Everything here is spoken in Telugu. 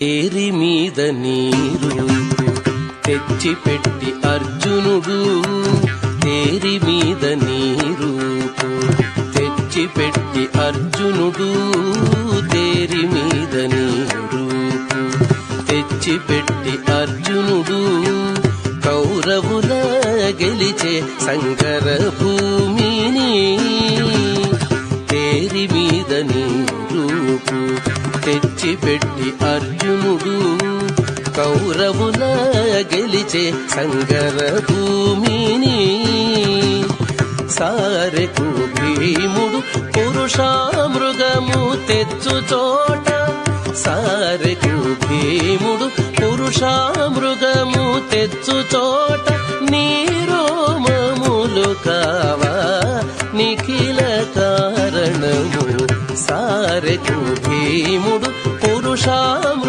ఏరి మీద నీరు తెచ్చి పెట్టి అర్జునుడు తేరి మీద నీరు తెచ్చి పెట్టి అర్జునుడు తేరి మీద నీరు తెచ్చి పెట్టి అర్జునుడు కౌరవుల గెలిచే సంకర భూమి రూపు తెచ్చిపెట్టి అర్జునుడు కౌరవుల గెలిచే సంగర భూమిని సారకు భీముడు పురుషామృగము తెచ్చు చోట. సారకు భీముడు పురుషామృగము తెచ్చు చోట. నీరోమములు కావా నిఖిల కారణము సారెకు భీముడు పురుషామృ